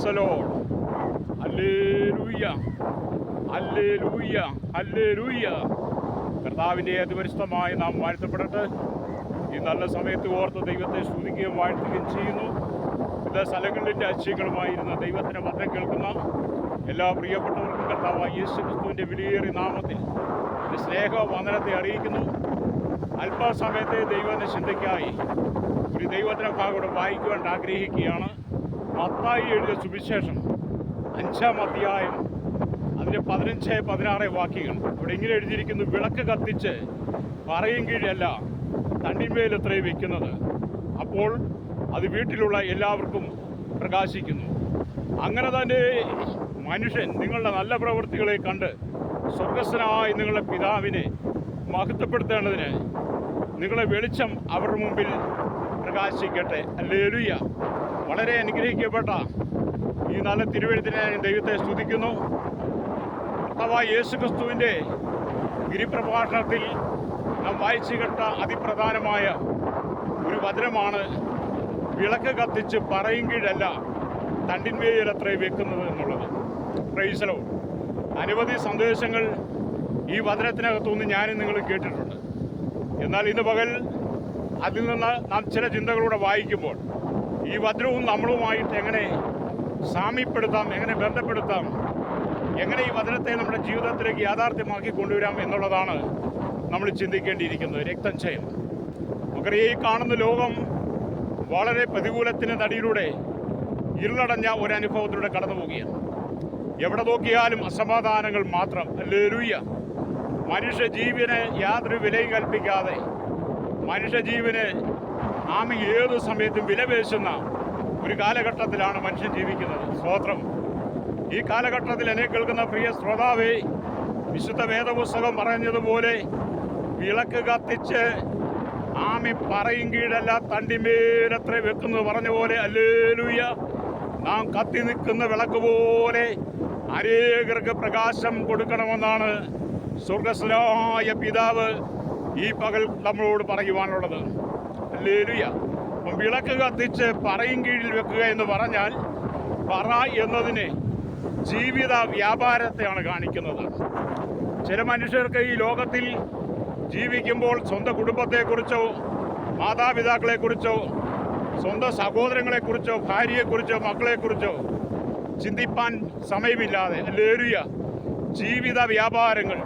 Praise Lord. ഹല്ലേലൂയ ഹല്ലേലൂയ ഹല്ലേലൂയ കർത്താവിന്റെ അതിപരിശുദ്ധമായി നാം വാഴ്ത്തപ്പെടട്ടെ. ഈ നല്ല സമയത്ത് ഓർത്ത് ദൈവത്തെ സ്തുതിക്കുകയും വാഴ്ത്തുകയും ചെയ്യുന്നു. വിവിധ സ്ഥലങ്ങളിലെ അശ്യങ്ങളുമായിരുന്ന ദൈവത്തിന്റെ മന്ത്രം കേൾക്കുന്ന എല്ലാ പ്രിയപ്പെട്ടവർക്കും കർത്താവ് യേശു ക്രിസ്തുവിന്റെ വിലയേറിയ നാമത്തിൽ സ്നേഹ വന്ദനത്തെ അറിയിക്കുന്നു. അല്പസമയത്തെ ദൈവത്തിന്റെ ചിന്തയ്ക്കായി ഒരു ദൈവത്തിന്റെ ഭാഗം വായിക്കുവാൻ ആഗ്രഹിക്കുകയാണ്. മത്തായി എഴുതിയ സുവിശേഷം അഞ്ചാം അധ്യായം അതിന്റെ പതിനഞ്ച് പതിനാറ് വാക്യങ്ങൾ. ഇവിടെ ഇങ്ങനെ എഴുതിയിരിക്കുന്നു വിളക്ക് കത്തിച്ച് പറയും കീഴല്ല തണ്ണിമേൽ എത്രയും വയ്ക്കുന്നത് അപ്പോൾ അത് വീട്ടിലുള്ള എല്ലാവർക്കും പ്രകാശിക്കുന്നു. അങ്ങനെ തന്നെ മനുഷ്യൻ നിങ്ങളുടെ നല്ല പ്രവൃത്തികളെ കണ്ട് സ്വർഗസ്വനായ നിങ്ങളുടെ പിതാവിനെ മഹത്വപ്പെടുത്തേണ്ടതിന് നിങ്ങളെ വെളിച്ചം അവരുടെ മുമ്പിൽ പ്രകാശിക്കട്ടെ. അല്ലേലുയ്യ വളരെ അനുഗ്രഹിക്കപ്പെട്ട ഈ നല്ല തിരുവഴുത്തിനെ ദൈവത്തെ സ്തുതിക്കുന്നു. കർത്താവായ യേശു ക്രിസ്തുവിന്റെ ഗിരിപ്രഭാഷണത്തിൽ നാം വായിച്ചു കേട്ട അതിപ്രധാനമായ ഒരു വചനമാണ് വിളക്ക് കത്തിച്ച് പറയും കീഴല്ല തണ്ടിന്മേലത്രേ വെക്കുന്നത് എന്നുള്ളത്. പ്രൈസലോ അനവധി സന്ദേശങ്ങൾ ഈ വചനത്തിനകത്തുനിന്ന് ഞാനും നിങ്ങൾ കേട്ടിട്ടുണ്ട്. എന്നാൽ ഇന്ന് പകൽ അതിൽ നിന്ന് നാം ചില ചിന്തകളൂടെ വായിക്കുമ്പോൾ ഈ വജ്രവും നമ്മളുമായിട്ട് എങ്ങനെ സാമ്യപ്പെടുത്താം എങ്ങനെ ബന്ധപ്പെടുത്താം എങ്ങനെ ഈ വചനത്തെ നമ്മുടെ ജീവിതത്തിലേക്ക് യാഥാർത്ഥ്യമാക്കി കൊണ്ടുവരാം എന്നുള്ളതാണ് നമ്മൾ ചിന്തിക്കേണ്ടിയിരിക്കുന്നത്. രക്തം ചെയ്യും നമുക്കറിയാം ഈ കാണുന്ന ലോകം വളരെ പ്രതികൂലത്തിന് നടിയിലൂടെ ഇരുളടഞ്ഞ ഒരു അനുഭവത്തിലൂടെ കടന്നു പോവുകയാണ് എവിടെ നോക്കിയാലും അസമാധാനങ്ങൾ മാത്രം. ലേലുയ്യ മനുഷ്യജീവിനെ യാതൊരു വിലയും കൽപ്പിക്കാതെ മനുഷ്യ ജീവന് ആമി ഏത് സമയത്തും വിലപേശുന്ന ഒരു കാലഘട്ടത്തിലാണ് മനുഷ്യൻ ജീവിക്കുന്നത്. സ്തോത്രം. ഈ കാലഘട്ടത്തിൽ എന്നെ കേൾക്കുന്ന പ്രിയ ശ്രോതാവേ വിശുദ്ധ വേദപുസ്തകം പറഞ്ഞതുപോലെ വിളക്ക് കത്തിച്ച് ആമി പറയും കീഴല്ല തണ്ടിമേലത്ര വെക്കുന്നത് പറഞ്ഞ പോലെ അല്ലേലൂയ നാം കത്തി നിൽക്കുന്ന വിളക്ക് പോലെ അനേകർക്ക് പ്രകാശം കൊടുക്കണമെന്നാണ് സ്വർഗസ്വനായ പിതാവ് ഈ പകൽ നമ്മളോട് പറയുവാനുള്ളത്. അല്ലേലുയ അപ്പം വിളക്ക് കത്തിച്ച് പറയും കീഴിൽ വെക്കുക എന്ന് പറഞ്ഞാൽ പറ എന്നതിനെ ജീവിത വ്യാപാരത്തെയാണ് കാണിക്കുന്നത്. ചില മനുഷ്യർക്ക് ഈ ലോകത്തിൽ ജീവിക്കുമ്പോൾ സ്വന്തം കുടുംബത്തെക്കുറിച്ചോ മാതാപിതാക്കളെക്കുറിച്ചോ സ്വന്തം സഹോദരങ്ങളെക്കുറിച്ചോ ഭാര്യയെക്കുറിച്ചോ മക്കളെക്കുറിച്ചോ ചിന്തിപ്പാൻ സമയമില്ലാതെ ലേറിയ ജീവിത വ്യാപാരങ്ങൾ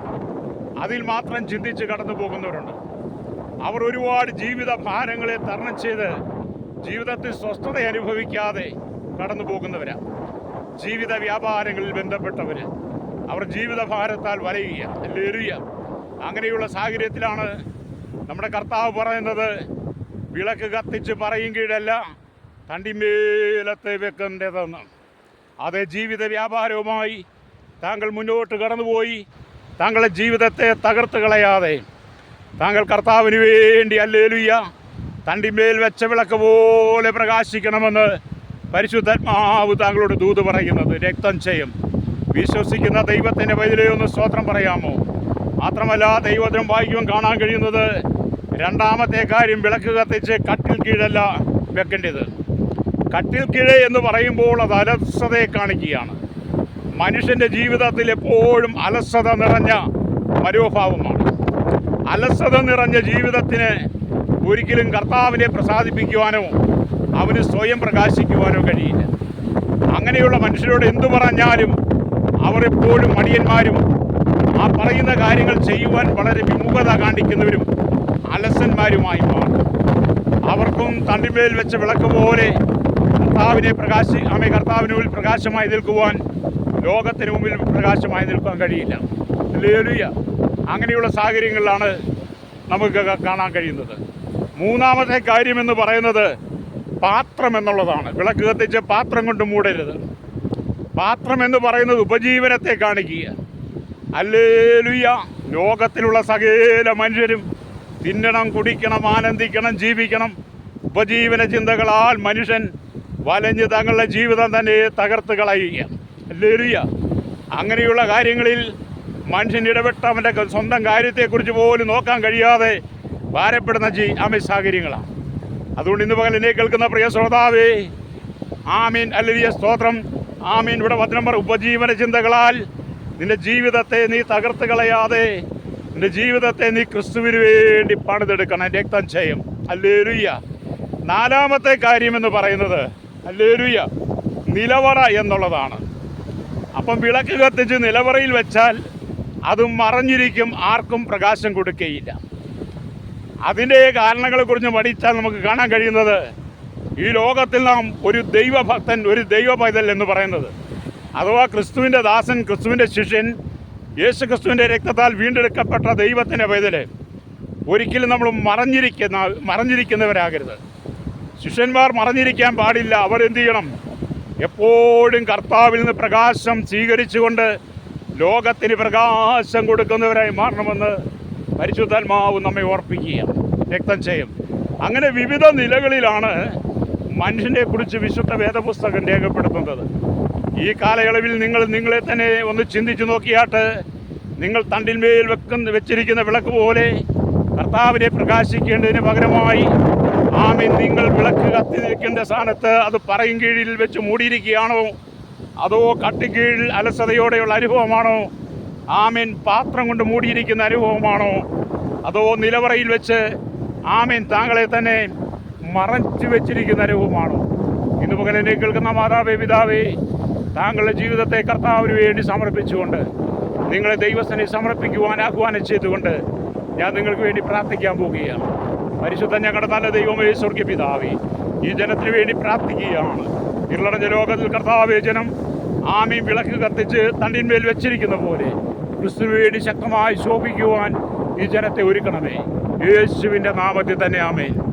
അതിൽ മാത്രം ചിന്തിച്ച് കടന്നു പോകുന്നവരുണ്ട് അവർ ഒരുപാട് ജീവിത ഭാരങ്ങളെ തരണം ചെയ്ത് ജീവിതത്തിൽ സ്വസ്ഥത അനുഭവിക്കാതെ കടന്നു പോകുന്നവരാ. ജീവിത വ്യാപാരങ്ങളിൽ ബന്ധപ്പെട്ടവർ അവർ ജീവിത ഭാരത്താൽ വലയുക ലേറിയ. അങ്ങനെയുള്ള സാഹചര്യത്തിലാണ് നമ്മുടെ കർത്താവ് പറയുന്നത് വിളക്ക് കത്തിച്ച് പറയും കീഴല്ല തണ്ടിമേലത്തെ വെക്കേണ്ടതെന്ന്. അതേ ജീവിത വ്യാപാരവുമായി താങ്കൾ മുന്നോട്ട് കടന്നുപോയി താങ്കളുടെ ജീവിതത്തെ തകർത്ത് കളയാതെ താങ്കൾ കർത്താവിന് വേണ്ടി അല്ലേലുയ്യ തണ്ടിമേൽ വെച്ച വിളക്ക് പോലെ പ്രകാശിക്കണമെന്ന് പരിശുദ്ധാത്മാവ് താങ്കളോട് ദൂത് പറയുന്നത് രക്തം ചെയ്യും. വിശ്വസിക്കുന്ന ദൈവത്തിന്റെ വൈദ്യുതി ഒന്ന് സ്തോത്രം പറയാമോ? മാത്രമല്ല ദൈവത്തിനും വായിക്കുവാൻ കാണാൻ കഴിയുന്നത് രണ്ടാമത്തെ കാര്യം വിളക്ക് കത്തിച്ച് കട്ടിൽ കീഴല്ല വെക്കേണ്ടത്. കട്ടിൽ കീഴ് എന്ന് പറയുമ്പോൾ അത് അലസതയെ കാണിക്കുകയാണ്. മനുഷ്യന്റെ ജീവിതത്തിൽ എപ്പോഴും അലസത നിറഞ്ഞ മനോഭാവമാണ് അലസത നിറഞ്ഞ ജീവിതത്തിന് ഒരിക്കലും കർത്താവിനെ പ്രസാദിപ്പിക്കുവാനോ അവന് സ്വയം പ്രകാശിക്കുവാനോ കഴിയില്ല. അങ്ങനെയുള്ള മനുഷ്യരോട് എന്തു പറഞ്ഞാലും അവർ എപ്പോഴും മടിയന്മാരും ആ പറയുന്ന കാര്യങ്ങൾ ചെയ്യുവാൻ വളരെ വിമുഖത കാണിക്കുന്നവരും അലസന്മാരുമായി മാറും. അവർക്കും തണ്ടിമേൽ വെച്ച വിളക്ക് പോലെ കർത്താവിനെ പ്രകാശി അമ്മ കർത്താവിന് മുമ്പിൽ പ്രകാശമായി നിൽക്കുവാൻ ലോകത്തിന് മുമ്പിൽ പ്രകാശമായി നിൽക്കാൻ കഴിയില്ല. ലേലുയ അങ്ങനെയുള്ള സാഹചര്യങ്ങളിലാണ് നമുക്ക് കാണാൻ കഴിയുന്നത്. മൂന്നാമത്തെ കാര്യമെന്ന് പറയുന്നത് പാത്രം എന്നുള്ളതാണ്. വിളക്ക് കത്തിച്ച് പാത്രം കൊണ്ട് മൂടരുത്. പാത്രം എന്ന് പറയുന്നത് ഉപജീവനത്തെ കാണിക്കുക. അല്ലേലുയ്യ ലോകത്തിലുള്ള സകല മനുഷ്യരും തിന്നണം കുടിക്കണം ആനന്ദിക്കണം ജീവിക്കണം. ഉപജീവന ചിന്തകളാൽ മനുഷ്യൻ വലഞ്ഞ് തങ്ങളുടെ ജീവിതം തന്നെ തകർത്ത് കളയുക അല്ലേലുയ്യ. അങ്ങനെയുള്ള കാര്യങ്ങളിൽ മനുഷ്യൻ ഇടപെട്ട അവന്റെ സ്വന്തം കാര്യത്തെക്കുറിച്ച് പോലും നോക്കാൻ കഴിയാതെ ഭാരപ്പെടുന്ന ജീ ആമീൻ സാഹചര്യങ്ങളാണ് അതുകൊണ്ട് ഇന്ന് പകൽ എന്നെ കേൾക്കുന്ന പ്രിയ ശ്രോതാവേ ആമീൻ അല്ലിയ സ്തോത്രം. ആമീൻ. ഇവിടെ പറ ഉപജീവന ചിന്തകളാൽ നിന്റെ ജീവിതത്തെ നീ തകർത്ത് കളയാതെ നിന്റെ ജീവിതത്തെ നീ ക്രിസ്തുവിന് വേണ്ടി പണിതെടുക്കണം. രക്തം ചെയ്യും അല്ലേരുയ്യ നാലാമത്തെ കാര്യമെന്ന് പറയുന്നത് അല്ലേരുയ്യ നിലവറ എന്നുള്ളതാണ്. അപ്പം വിളക്ക് കത്തിച്ച് നിലവറയിൽ വെച്ചാൽ അത് മറഞ്ഞിരിക്കും ആർക്കും പ്രകാശം കൊടുക്കുകയില്ല അതിന്റെ കാരണങ്ങളെക്കുറിച്ച് പഠിച്ചാൽ നമുക്ക് കാണാൻ കഴിയുന്നത് ഈ ലോകത്തിൽ നാം ഒരു ദൈവഭക്തൻ ഒരു ദൈവ പൈതൽ എന്ന് പറയുന്നത്. അഥവാ ക്രിസ്തുവിന്റെ ദാസൻ ക്രിസ്തുവിന്റെ ശിഷ്യൻ യേശു ക്രിസ്തുവിന്റെ രക്തത്താൽ വീണ്ടെടുക്കപ്പെട്ട ദൈവത്തിന്റെ പൈതൽ ഒരിക്കലും നമ്മൾ മറഞ്ഞിരിക്കുന്ന മറഞ്ഞിരിക്കുന്നവരാകരുത്. ശിഷ്യന്മാർ മറഞ്ഞിരിക്കാൻ പാടില്ല. അവർ എന്തു ചെയ്യണം? എപ്പോഴും കർത്താവിൽ നിന്ന് പ്രകാശം സ്വീകരിച്ചുകൊണ്ട് ലോകത്തിന് പ്രകാശം കൊടുക്കുന്നവരായി മാറണമെന്ന് പരിശുദ്ധാത്മാവ് നമ്മെ ഓർപ്പിക്കുക രക്തം ചെയ്യും. അങ്ങനെ വിവിധ നിലകളിലാണ് മനുഷ്യനെ കുറിച്ച് വിശുദ്ധ വേദപുസ്തകം രേഖപ്പെടുത്തുന്നത്. ഈ കാലയളവിൽ നിങ്ങൾ നിങ്ങളെ തന്നെ ഒന്ന് ചിന്തിച്ചു നോക്കിയാട്ട് നിങ്ങൾ തണ്ടിന്മേൽ വെക്കുന്ന വെച്ചിരിക്കുന്ന വിളക്ക് പോലെ കർത്താവിനെ പ്രകാശിക്കേണ്ടതിന് പകരമായി ആമീൻ നിങ്ങൾ വിളക്ക് കത്തി നിൽക്കേണ്ട സ്ഥാനത്ത് അത് പറയും കീഴിൽ വെച്ച് മൂടിയിരിക്കുകയാണോ? അതോ കട്ടിക്കീഴിൽ അലസതയോടെയുള്ള അനുഭവമാണോ? ആമേൻ പാത്രം കൊണ്ട് മൂടിയിരിക്കുന്ന അനുഭവമാണോ? അതോ നിലവറയിൽ വെച്ച് ആമേൻ താങ്കളെ തന്നെ മറച്ചു വെച്ചിരിക്കുന്ന അനുഭവമാണോ? ഇന്ന് പകൽ എന്നെ കേൾക്കുന്ന മാതാവേ പിതാവേ താങ്കളുടെ ജീവിതത്തെ കർത്താവിന് വേണ്ടി സമർപ്പിച്ചുകൊണ്ട് നിങ്ങളെ ദൈവസ്ഥനെ സമർപ്പിക്കുവാൻ ആഹ്വാനം ചെയ്തുകൊണ്ട് ഞാൻ നിങ്ങൾക്ക് വേണ്ടി പ്രാർത്ഥിക്കാൻ പോവുകയാണ്. പരിശുദ്ധ ഞങ്ങളുടെ നല്ല ദൈവമേ സ്വർഗ്യ പിതാവേ ഈ ജനത്തിന് വേണ്ടി പ്രാർത്ഥിക്കുകയാണ്. ഇരുളടഞ്ഞ ലോകത്തിൽ കർത്താവേ ജനം ആമി വിളക്ക് കത്തിച്ച് തണ്ടിന്മേൽ വെച്ചിരിക്കുന്ന പോലെ ക്രിസ്തുവേടി ശക്തമായി ശോഭിക്കുവാൻ ഈ ജനത്തെ ഒരുക്കണമേ. യേശുവിന്റെ നാമത്തിൽ തന്നെ ആമേൻ.